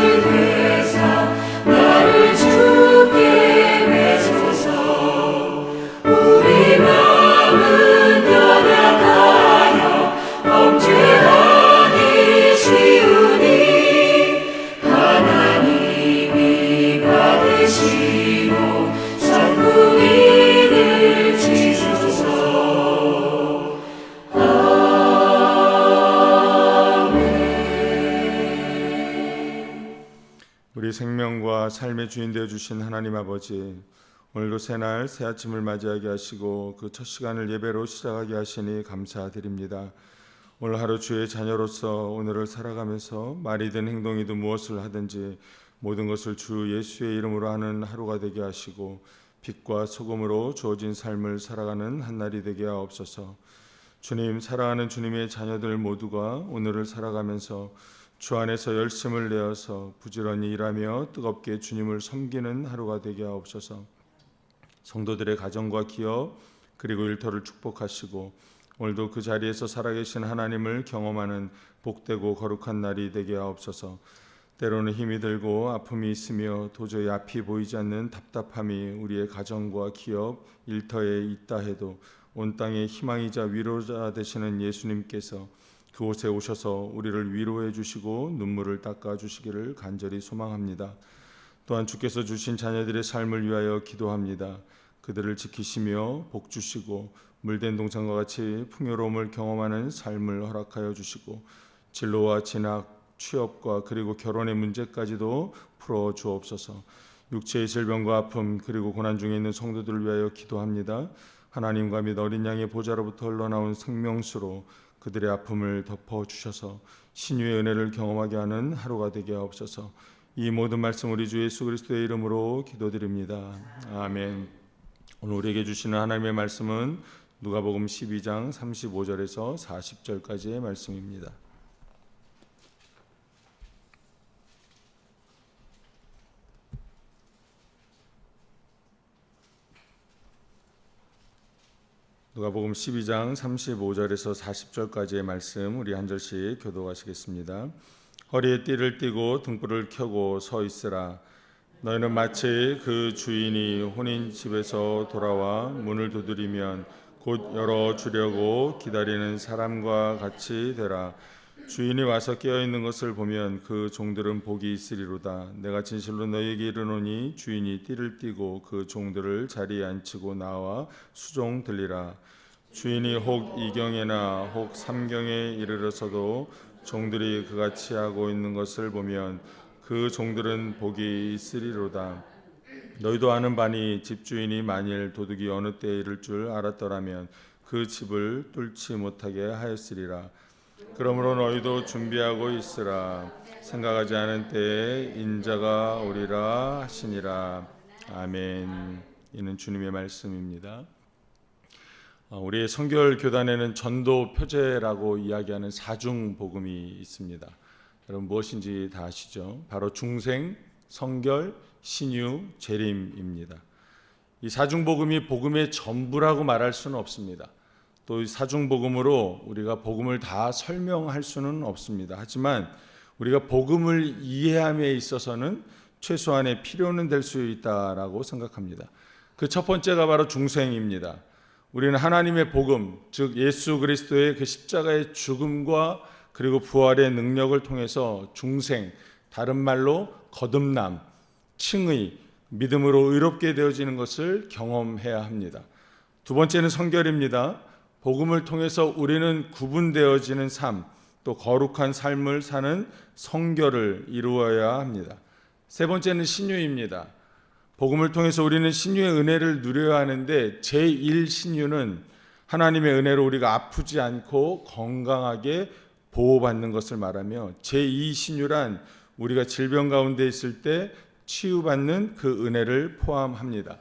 사 주신 하나님 아버지 오늘도 새날 새 아침을 맞이하게 하시고 그 첫 시간을 예배로 시작하게 하시니 감사드립니다. 오늘 하루 주의 자녀로서 오늘을 살아가면서 말이든 행동이든 무엇을 하든지 모든 것을 주 예수의 이름으로 하는 하루가 되게 하시고 빛과 소금으로 주어진 삶을 살아가는 한날이 되게 하옵소서. 주님 사랑하는 주님의 자녀들 모두가 오늘을 살아가면서 주 안에서 열심을 내어서 부지런히 일하며 뜨겁게 주님을 섬기는 하루가 되게 하옵소서. 성도들의 가정과 기업 그리고 일터를 축복하시고 오늘도 그 자리에서 살아계신 하나님을 경험하는 복되고 거룩한 날이 되게 하옵소서. 때로는 힘이 들고 아픔이 있으며 도저히 앞이 보이지 않는 답답함이 우리의 가정과 기업, 일터에 있다 해도 온 땅의 희망이자 위로자 되시는 예수님께서 그곳에 오셔서 우리를 위로해 주시고 눈물을 닦아 주시기를 간절히 소망합니다. 또한 주께서 주신 자녀들의 삶을 위하여 기도합니다. 그들을 지키시며 복 주시고 물된 동산과 같이 풍요로움을 경험하는 삶을 허락하여 주시고 진로와 진학, 취업과 그리고 결혼의 문제까지도 풀어 주옵소서. 육체의 질병과 아픔 그리고 고난 중에 있는 성도들을 위하여 기도합니다. 하나님과 및 어린 양의 보좌로부터 흘러나온 생명수로 그들의 아픔을 덮어 주셔서 신유의 은혜를 경험하게 하는 하루가 되게 하옵소서. 이 모든 말씀 우리 주 예수 그리스도의 이름으로 기도드립니다. 아멘. 오늘 우리에게 주시는 하나님의 말씀은 누가복음 12장 35절에서 40절까지의 말씀입니다. 누가복음 12장 35절에서 40절까지의 말씀 우리 한 절씩 교도하시겠습니다. 허리에 띠를 띠고 등불을 켜고 서 있으라. 너희는 마치 그 주인이 혼인 집에서 돌아와 문을 두드리면 곧 열어 주려고 기다리는 사람과 같이 되라. 주인이 와서 깨어 있는 것을 보면 그 종들은 복이 있으리로다. 내가 진실로 너희에게 이르노니 주인이 띠를 띠고 그 종들을 자리에 앉히고 나와 수종 들리라. 주인이 혹 이경에나 혹 삼경에 이르러서도 종들이 그같이 하고 있는 것을 보면 그 종들은 복이 있으리로다. 너희도 아는 바니 집주인이 만일 도둑이 어느 때에 이를 줄 알았더라면 그 집을 뚫지 못하게 하였으리라. 그러므로 너희도 준비하고 있으라. 생각하지 않은 때에 인자가 오리라 하시니라. 아멘. 이는 주님의 말씀입니다. 어, 우리 성결 교단에는 전도 표제라고 이야기하는 사중 복음이 있습니다. 여러분 무엇인지 다 아시죠? 바로 중생, 성결, 신유, 재림입니다. 이 사중 복음이 복음의 전부라고 말할 수는 없습니다. 또 사중 복음으로 우리가 복음을 다 설명할 수는 없습니다. 하지만 우리가 복음을 이해함에 있어서는 최소한의 필요는 될 수 있다라고 생각합니다. 그 첫 번째가 바로 중생입니다. 우리는 하나님의 복음, 즉 예수 그리스도의 그 십자가의 죽음과 그리고 부활의 능력을 통해서 중생, 다른 말로 거듭남, 칭의, 믿음으로 의롭게 되어지는 것을 경험해야 합니다. 두 번째는 성결입니다. 복음을 통해서 우리는 구분되어지는 삶, 또 거룩한 삶을 사는 성결을 이루어야 합니다. 세 번째는 신유입니다. 복음을 통해서 우리는 신유의 은혜를 누려야 하는데 제1 신유는 하나님의 은혜로 우리가 아프지 않고 건강하게 보호받는 것을 말하며 제2 신유란 우리가 질병 가운데 있을 때 치유받는 그 은혜를 포함합니다.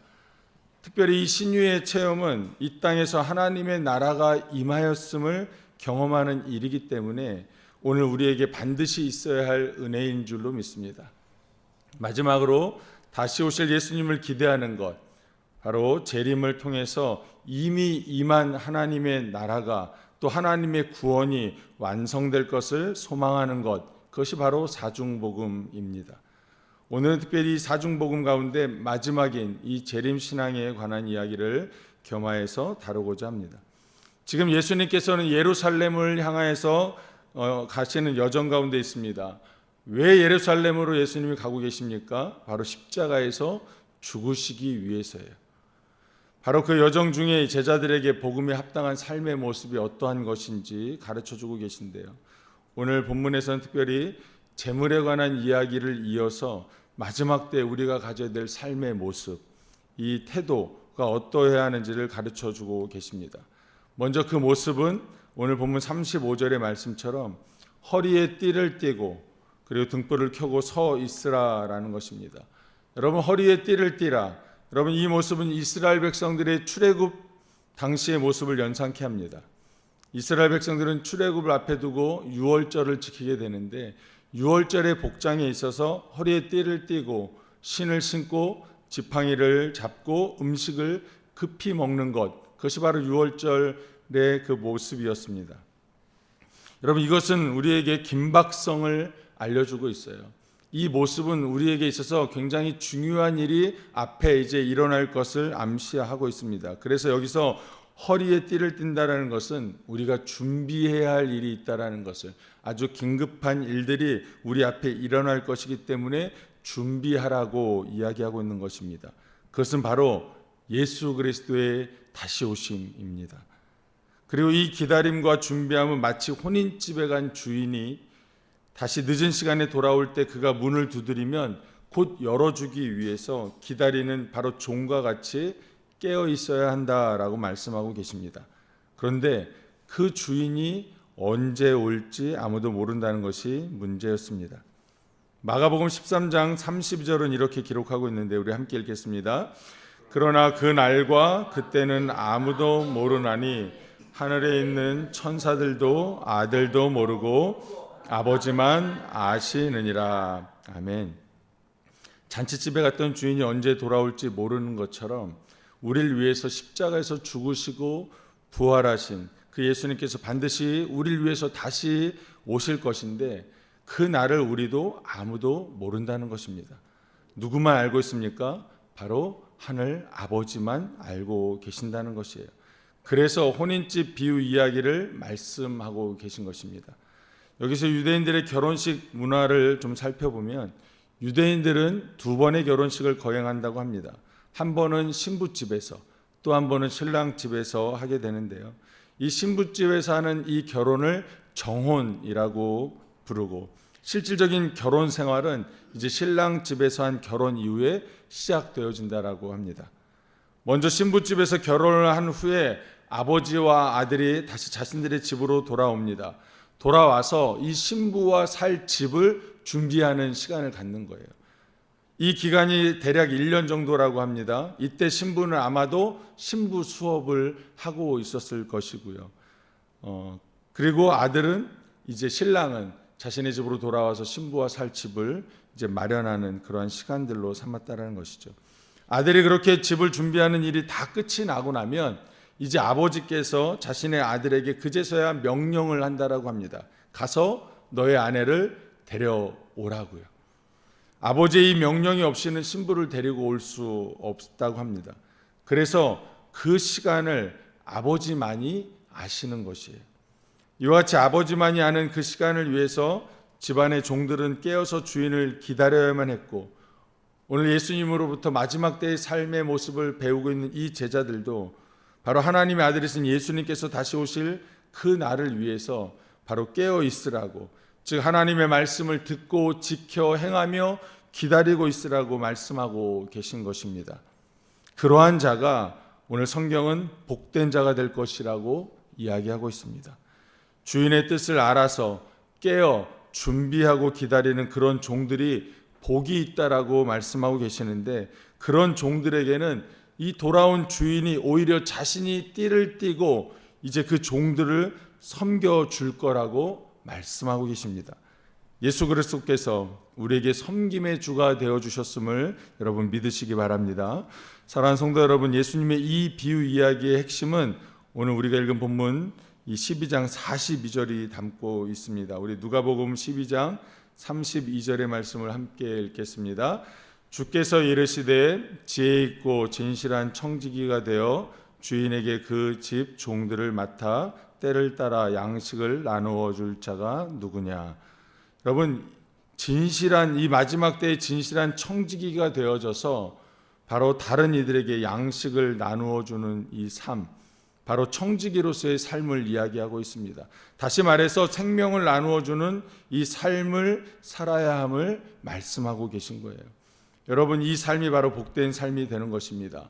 특별히 이 신유의 체험은 이 땅에서 하나님의 나라가 임하였음을 경험하는 일이기 때문에 오늘 우리에게 반드시 있어야 할 은혜인 줄로 믿습니다. 마지막으로 다시 오실 예수님을 기대하는 것, 바로 재림을 통해서 이미 임한 하나님의 나라가 또 하나님의 구원이 완성될 것을 소망하는 것, 그것이 바로 사중복음입니다. 오늘은 특별히 사중복음 가운데 마지막인 이 재림 신앙에 관한 이야기를 겸하여서 다루고자 합니다. 지금 예수님께서는 예루살렘을 향하여서 어, 가시는 여정 가운데 있습니다. 왜 예루살렘으로 예수님이 가고 계십니까? 바로 십자가에서 죽으시기 위해서예요. 바로 그 여정 중에 제자들에게 복음에 합당한 삶의 모습이 어떠한 것인지 가르쳐 주고 계신데요. 오늘 본문에서는 특별히 재물에 관한 이야기를 이어서 마지막 때 우리가 가져야 될 삶의 모습, 이 태도가 어떠해야 하는지를 가르쳐 주고 계십니다. 먼저 그 모습은 오늘 본문 35절의 말씀처럼 허리에 띠를 띠고 그리고 등불을 켜고 서 있으라라는 것입니다. 여러분 허리에 띠를 띠라. 여러분 이 모습은 이스라엘 백성들의 출애굽 당시의 모습을 연상케 합니다. 이스라엘 백성들은 출애굽을 앞에 두고 유월절을 지키게 되는데 유월절의 복장에 있어서 허리에 띠를 띠고 신을 신고 지팡이를 잡고 음식을 급히 먹는 것 그것이 바로 유월절의 그 모습이었습니다. 여러분 이것은 우리에게 긴박성을 알려주고 있어요. 이 모습은 우리에게 있어서 굉장히 중요한 일이 앞에 이제 일어날 것을 암시하고 있습니다. 그래서 여기서 허리에 띠를 띈다라는 것은 우리가 준비해야 할 일이 있다라는 것을 아주 긴급한 일들이 우리 앞에 일어날 것이기 때문에 준비하라고 이야기하고 있는 것입니다. 그것은 바로 예수 그리스도의 다시 오심입니다. 그리고 이 기다림과 준비함은 마치 혼인집에 간 주인이 다시 늦은 시간에 돌아올 때 그가 문을 두드리면 곧 열어주기 위해서 기다리는 바로 종과 같이 깨어 있어야 한다라고 말씀하고 계십니다. 그런데 그 주인이 언제 올지 아무도 모른다는 것이 문제였습니다. 마가복음 13장 30절은 이렇게 기록하고 있는데 우리 함께 읽겠습니다. 그러나 그 날과 그때는 아무도 모르나니 하늘에 있는 천사들도 아들도 모르고 아버지만 아시느니라. 아멘. 잔치집에 갔던 주인이 언제 돌아올지 모르는 것처럼 우리를 위해서 십자가에서 죽으시고 부활하신 그 예수님께서 반드시 우리를 위해서 다시 오실 것인데 그 날을 우리도 아무도 모른다는 것입니다. 누구만 알고 있습니까? 바로 하늘 아버지만 알고 계신다는 것이에요. 그래서 혼인집 비유 이야기를 말씀하고 계신 것입니다. 여기서 유대인들의 결혼식 문화를 좀 살펴보면 유대인들은 두 번의 결혼식을 거행한다고 합니다. 한 번은 신부 집에서 또 한 번은 신랑 집에서 하게 되는데요. 이 신부 집에서 하는 이 결혼을 정혼이라고 부르고 실질적인 결혼 생활은 이제 신랑 집에서 한 결혼 이후에 시작되어진다라고 합니다. 먼저 신부 집에서 결혼을 한 후에 아버지와 아들이 다시 자신들의 집으로 돌아옵니다. 돌아와서 이 신부와 살 집을 준비하는 시간을 갖는 거예요. 이 기간이 대략 1년 정도라고 합니다. 이때 신부는 아마도 신부 수업을 하고 있었을 것이고요. 어, 그리고 아들은 이제 신랑은 자신의 집으로 돌아와서 신부와 살 집을 이제 마련하는 그러한 시간들로 삼았다라는 것이죠. 아들이 그렇게 집을 준비하는 일이 다 끝이 나고 나면 이제 아버지께서 자신의 아들에게 그제서야 명령을 한다라고 합니다. 가서 너의 아내를 데려오라고요. 아버지의 이 명령이 없이는 신부를 데리고 올 수 없다고 합니다. 그래서 그 시간을 아버지만이 아시는 것이에요. 이와 같이 아버지만이 아는 그 시간을 위해서 집안의 종들은 깨어서 주인을 기다려야만 했고 오늘 예수님으로부터 마지막 때의 삶의 모습을 배우고 있는 이 제자들도 바로 하나님의 아들이신 예수님께서 다시 오실 그 날을 위해서 바로 깨어 있으라고 즉 하나님의 말씀을 듣고 지켜 행하며 기다리고 있으라고 말씀하고 계신 것입니다. 그러한 자가 오늘 성경은 복된 자가 될 것이라고 이야기하고 있습니다. 주인의 뜻을 알아서 깨어 준비하고 기다리는 그런 종들이 복이 있다라고 말씀하고 계시는데 그런 종들에게는 이 돌아온 주인이 오히려 자신이 띠를 띠고 이제 그 종들을 섬겨 줄 거라고 말씀하고 계십니다. 예수 그리스도께서 우리에게 섬김의 주가 되어 주셨음을 여러분 믿으시기 바랍니다. 사랑하는 성도 여러분, 예수님의 이 비유 이야기의 핵심은 오늘 우리가 읽은 본문 이 12장 42절이 담고 있습니다. 우리 누가복음 12장 32절의 말씀을 함께 읽겠습니다. 주께서 이르시되 지혜 있고 진실한 청지기가 되어 주인에게 그 집 종들을 맡아 때를 따라 양식을 나누어 줄 자가 누구냐? 여러분 진실한 이 마지막 때의 진실한 청지기가 되어져서 바로 다른 이들에게 양식을 나누어 주는 이 삶, 바로 청지기로서의 삶을 이야기하고 있습니다. 다시 말해서 생명을 나누어 주는 이 삶을 살아야 함을 말씀하고 계신 거예요. 여러분 이 삶이 바로 복된 삶이 되는 것입니다.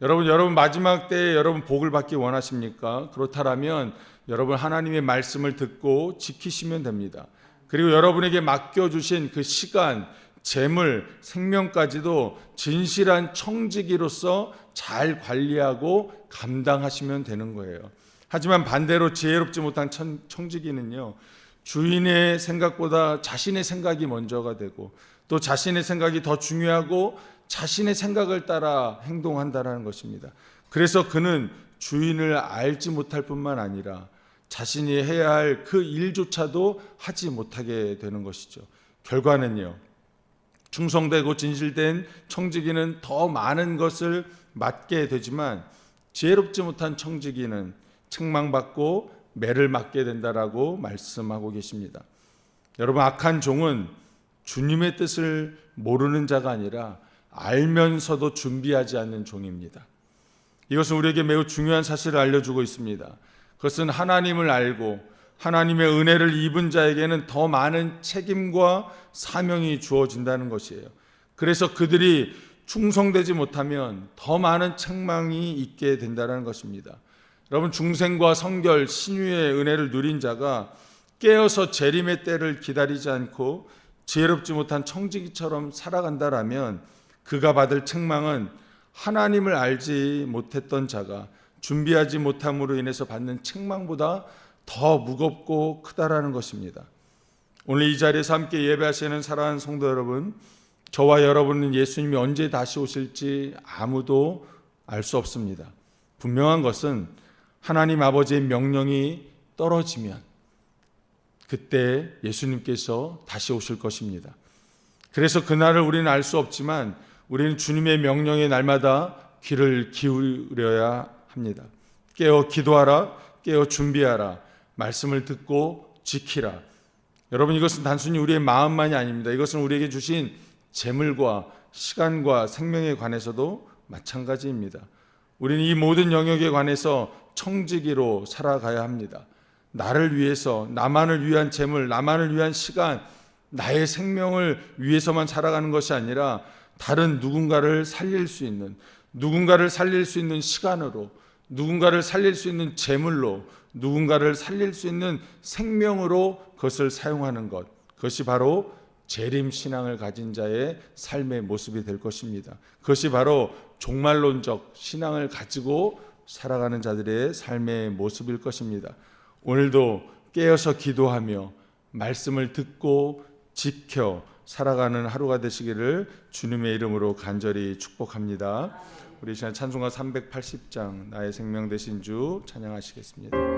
여러분 여러분 마지막 때에 여러분 복을 받기 원하십니까? 그렇다면 여러분 하나님의 말씀을 듣고 지키시면 됩니다. 그리고 여러분에게 맡겨 주신 그 시간, 재물, 생명까지도 진실한 청지기로서 잘 관리하고 감당하시면 되는 거예요. 하지만 반대로 지혜롭지 못한 천, 청지기는요. 주인의 생각보다 자신의 생각이 먼저가 되고 또 자신의 생각이 더 중요하고 자신의 생각을 따라 행동한다라는 것입니다. 그래서 그는 주인을 알지 못할 뿐만 아니라 자신이 해야 할 그 일조차도 하지 못하게 되는 것이죠. 결과는요. 충성되고 진실된 청지기는 더 많은 것을 맡게 되지만 지혜롭지 못한 청지기는 책망받고 매를 맞게 된다라고 말씀하고 계십니다. 여러분 악한 종은 주님의 뜻을 모르는 자가 아니라 알면서도 준비하지 않는 종입니다. 이것은 우리에게 매우 중요한 사실을 알려주고 있습니다. 그것은 하나님을 알고 하나님의 은혜를 입은 자에게는 더 많은 책임과 사명이 주어진다는 것이에요. 그래서 그들이 충성되지 못하면 더 많은 책망이 있게 된다는 것입니다. 여러분 중생과 성결 신유의 은혜를 누린 자가 깨어서 재림의 때를 기다리지 않고 지혜롭지 못한 청지기처럼 살아간다라면 그가 받을 책망은 하나님을 알지 못했던 자가 준비하지 못함으로 인해서 받는 책망보다 더 무겁고 크다라는 것입니다. 오늘 이 자리에서 함께 예배하시는 사랑하는 성도 여러분, 저와 여러분은 예수님이 언제 다시 오실지 아무도 알 수 없습니다. 분명한 것은 하나님 아버지의 명령이 떨어지면 그때 예수님께서 다시 오실 것입니다. 그래서 그날을 우리는 알 수 없지만 우리는 주님의 명령에 날마다 귀를 기울여야 합니다. 깨어 기도하라, 깨어 준비하라, 말씀을 듣고 지키라. 여러분 이것은 단순히 우리의 마음만이 아닙니다. 이것은 우리에게 주신 재물과 시간과 생명에 관해서도 마찬가지입니다. 우리는 이 모든 영역에 관해서 청지기로 살아가야 합니다. 나를 위해서 나만을 위한 재물, 나만을 위한 시간, 나의 생명을 위해서만 살아가는 것이 아니라 다른 누군가를 살릴 수 있는 누군가를 살릴 수 있는 시간으로 누군가를 살릴 수 있는 재물로 누군가를 살릴 수 있는 생명으로 그것을 사용하는 것 그것이 바로 재림 신앙을 가진 자의 삶의 모습이 될 것입니다. 그것이 바로 종말론적 신앙을 가지고 살아가는 자들의 삶의 모습일 것입니다. 오늘도 깨어서 기도하며 말씀을 듣고 지켜 살아가는 하루가 되시기를 주님의 이름으로 간절히 축복합니다. 우리 시간 찬송가 380장 나의 생명 되신 주 찬양하시겠습니다.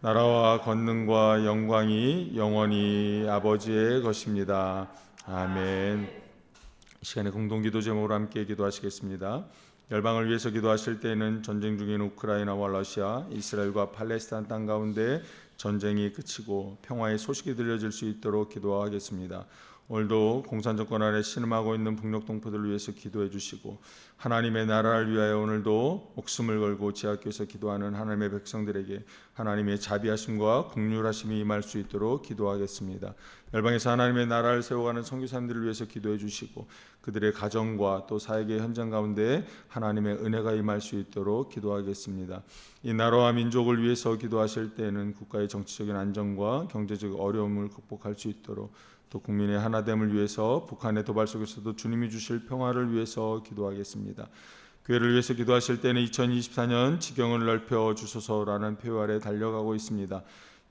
나라와 권능과 영광이 영원히 아버지의 것입니다. 아멘. 이 시간에 공동기도 제목으로 함께 기도하시겠습니다. 열방을 위해서 기도하실 때에는 전쟁 중인 우크라이나와 러시아, 이스라엘과 팔레스타인 땅 가운데 전쟁이 그치고 평화의 소식이 들려질 수 있도록 기도하겠습니다. 오늘도 공산정권 아래 신음하고 있는 북녘 동포들을 위해서 기도해 주시고 하나님의 나라를 위하여 오늘도 목숨을 걸고 제학교에서 기도하는 하나님의 백성들에게 하나님의 자비하심과 국률하심이 임할 수 있도록 기도하겠습니다. 열방에서 하나님의 나라를 세워가는 선교사님들을 위해서 기도해 주시고 그들의 가정과 또 사회계 현장 가운데 하나님의 은혜가 임할 수 있도록 기도하겠습니다. 이 나라와 민족을 위해서 기도하실 때에는 국가의 정치적인 안정과 경제적 어려움을 극복할 수 있도록 또 국민의 하나됨을 위해서 북한의 도발 속에서도 주님이 주실 평화를 위해서 기도하겠습니다. 교회를 위해서 기도하실 때는 2024년 지경을 넓혀 주소서라는 표어 아래 달려가고 있습니다.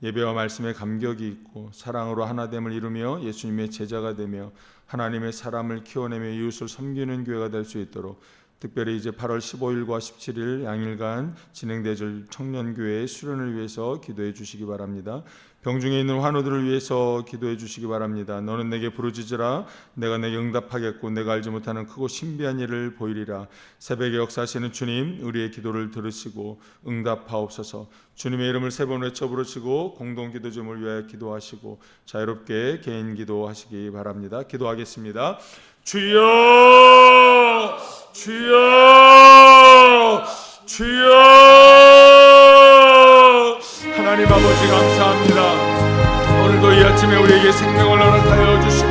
예배와 말씀에 감격이 있고 사랑으로 하나됨을 이루며 예수님의 제자가 되며 하나님의 사람을 키워내며 이웃을 섬기는 교회가 될 수 있도록 특별히 이제 8월 15일과 17일 양일간 진행될 청년교회 수련을 위해서 기도해 주시기 바랍니다. 병중에 있는 환우들을 위해서 기도해 주시기 바랍니다. 너는 내게 부르짖으라 내가 내게 응답하겠고 내가 알지 못하는 크고 신비한 일을 보이리라. 새벽에 역사하시는 주님 우리의 기도를 들으시고 응답하옵소서. 주님의 이름을 세 번 외쳐 부르시고 공동 기도 점을 위하여 기도하시고 자유롭게 개인 기도하시기 바랍니다. 기도하겠습니다. 주여 주여 주여. 하나님 아버지 감사합니다. 오늘도 이 아침에 우리에게 생명을 허락하여 주시고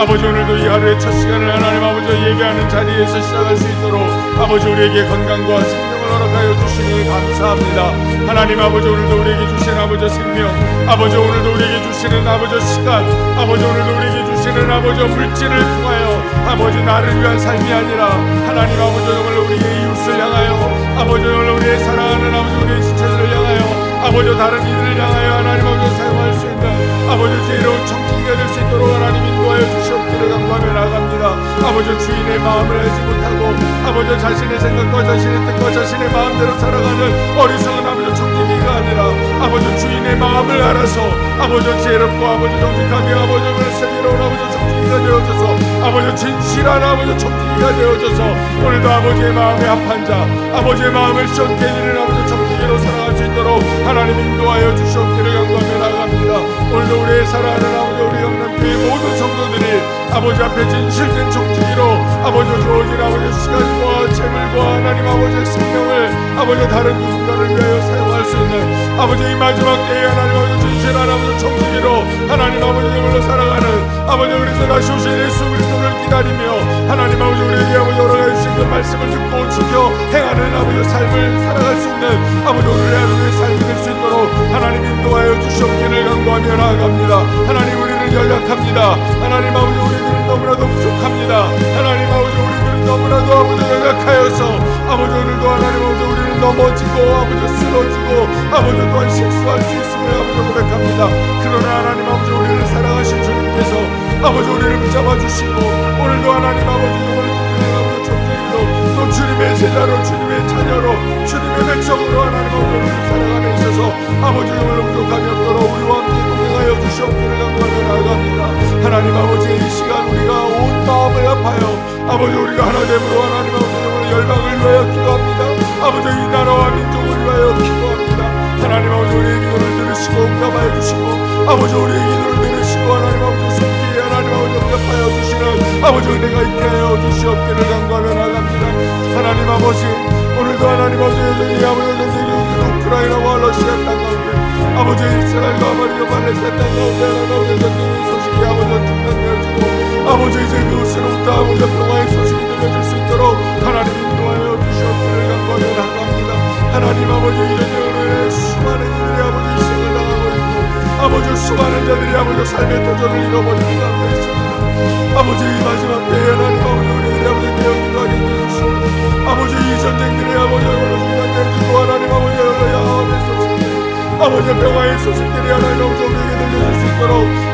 아버지 오늘도 이 하루의 첫 시간을 하나님 아버지와 얘기하는 자리에서 시작할 수 있도록 아버지 우리에게 건강과 생명을 허락하여 주시니 감사합니다. 하나님 아버지 오늘도 우리에게 주신 아버지 생명 아버지 오늘도 우리에게 주시는 아버지 시간 아버지 오늘도 우리에게 주시는 아버지 물질을 통하여 아버지 나를 위한 삶이 아니라 하나님 아버지 정말 우리의 이웃을 향하여 아버지 정말 우리의 사랑하는 아버지 우리의 지체들을 향하여 아버지 다른 이들을 향하여 하나님 아버지 사용할 수 있는 아버지 지혜로운 청지기가 될수 있도록 하나님 인도하여 주시옵기를 간구하며 나아갑니다. 아버지 주인의 마음을 알지 못하고 아버지 자신의 생각과 자신의 뜻과 자신의 마음대로 살아가는 어리석은 아버지 청지기가 아니라 아버지 주인의 마음을 알아서 아버지 지혜롭고 아버지 정직하며 아버지 세계로운 아버지 청지기가 되어져서 아버지 진실한 아버지 청지기가 되어져서 오늘도 아버지의 마음에 합한 자 아버지의 마음을 썩게 해드리는 아버지 청지기로 살아갈 수 있도록 하나님 인도하여 주시옵기를 간구하며 나아갑니다 오늘도 우리의 사랑하는 아버지 우리 영남교회 모든 성도들이 아버지 앞에 진실된 청지기로 아버지 주어진 아버지 시간과 재물과 하나님 아버지의 생명을 아버지 다른 누군가를 위하여 사용할 수 있는 아버지 이 마지막 때에 하나님 아버지 진실한 아버지 청지기로 하나님 아버지 영으로 살아가는 아버지 우리서 다시 오신 예수 그리스도를 기다리며 하나님 아버지 우리에게 아버지 허락해 주신 그 말씀을 듣고 지켜 행하는 아버지 삶을 살아갈 수 있는 아버지 오늘의 하루의 삶이 될 수 있도록 하나님 인도하여 주시옵기를 간구하며 나아갑니다. 하나님 우리는 연약합니다. 하나님 아버지 우리들은 너무나도 부족합니다. 하나님 아버지 우리들은 너무나도 아버지 연약하여서 아버지 오늘도 하나님 아버지 우리는 넘어지고 아버지 쓰러지고 아버지 또한 실수할 수 있음을 아버지 고백합니다. 그러나 하나님 아버지 우리를 사랑하신 주님 께서 아버지 우리를 붙잡아 주시고 오늘도 하나님 아버지 아버지 존재로 또 주님의 제자로 주님의 자녀로 주님의 백성으로 하나님 아버지 우리를 살아가며 있어서 아버지 오늘 부족함이 없도록 우리와 함께 동행하여 주시옵기를 간구하며 나아갑니다. 하나님 아버지 이 시간 우리가 온 마음을 아파요 아버지 우리가 하나됨으로 하나님 아버지 열방을 위하여 기도합니다. 아버지 이 나라와 민족을 위하여 기도합니다. 하나님 아버지 우리의 기도를 들으시고 응답하여 주시고 아버지 우리의 기도를 하나님 아버지 손길에 하나님 아버지 응답하여 주시는 아버지 은혜가 있게 하여 주시옵기를 간구하며 나갑니다. 하나님 아버지 오늘도 하나님 아버지 여전히 아버지 전쟁이 우크라이나와 러시아 땅 가운데 아버지 이스라엘과 아마리가 팔레스타인 땅 가운데 하나님 아버지 전쟁의 소식이 아버지 중단되어지고 아버지 이제 그곳으로부터 아버지 평화의 소식이 들려질 수 있도록 하나님 인도하여 주시옵기를 간구하며 나갑니다. 하나님 아버지 이 전쟁으로 수많은 이들이 아버지 아버지 수많은 자들이 아버지 삶의 도전을 잃어버리는 가운데 있습니다 아버지 이 마지막 때에 하나님 아버지 우리들이 아버지 대응도 하게 해주시고 아버지 이 전쟁들의 아버지 오늘 중단되어지고 하나님 아버지 야함의 소식들 아버지 평화의 소식들이 하나님 아버지 우리에게 들려줄 수 있도록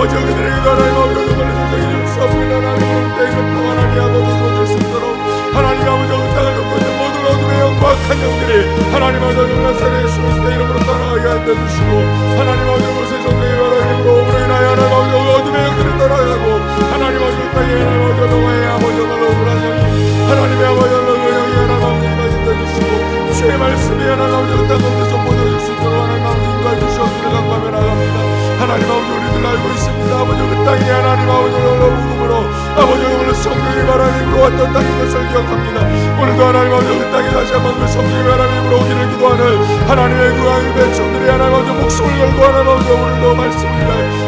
아버지 그들에게도 하나님 아버지 그들의 없는 하나님 아버지 이런 평안하게 아버지 주어질 수 있도록 하나님 아버지 그 땅을 놓고 있는 모든 어둠의 영과 영들이 하나님 아버지 나사렛 예수 그리스도의 이름으로 떠나가게 하여 주시고 하나님 아버지 모세 정도의 하나님으로 오므로 인하여 하나님 아버지 어둠의 영들이 떠나가고 하나님 아버지 이 땅에 하나님 아버지 너의 아버지 말로 억울한 영이 하나님의 아버지 그 영이 하나님 아버지 임하게 주시고 주의 말씀이 하나님 아버지 그 땅 가운데 선포되어질 수 있도록 하나님 아버지 인도해 주시옵기를 간구하며 나갑니다 하나님 아버지 우리들 알고 있습니다. 아버지 그 땅에 하나님 아버지 복음으로 아버지 오늘 성령의 바람으로 왔던 땅인 것을 기억합니다. 오늘도 하나님 아버지 그 땅에 다시 한번 그 성령의 바람으로 오기를 기도하는 하나님의 그 아이 백성들이 하나님 아버지 목숨을 걸고 하나님 아버지 오늘도 말씀을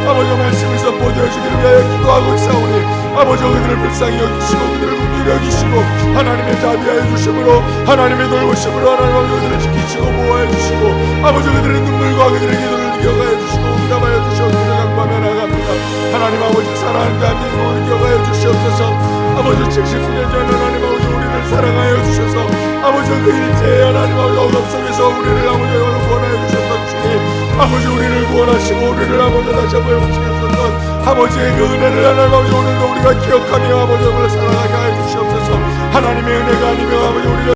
아버지 말씀이 선포되어지기를 위하여 기도하고 있사오니 아버지 그들을 불쌍히 여기시고 그들을 긍휼히 여기시고 하나님의 자비하여 주심으로 하나님의 돌보심으로 하나님 아버지 그들을 지키시고 보호하여 주시고 아버지 그들의 눈물과 그들의 기도를 기억하여 주시고 응답하여 주시옵기를 간구하며 나갑니다. 하나님 아버지 사랑하는 대한민국을 기억하여 주시옵소서. 아버지 79년 전 하나님 아버지 우리를 사랑하여 주셔서 아버지 그 일제의 하나님 아버지 어둠 속에서 우리를 아버지 얼른 구원하여 주셨던 주님 아버지 우리를 구원하시고 우리를 아버지 다시 한번 회복시켰었던 아버지의 그 은혜를 하나님 아버지 오늘도 우리가 기억하며 아버지 오늘 사랑하게 하여 주시옵소서. 하나님의 은혜가 아니며 아버지 우리를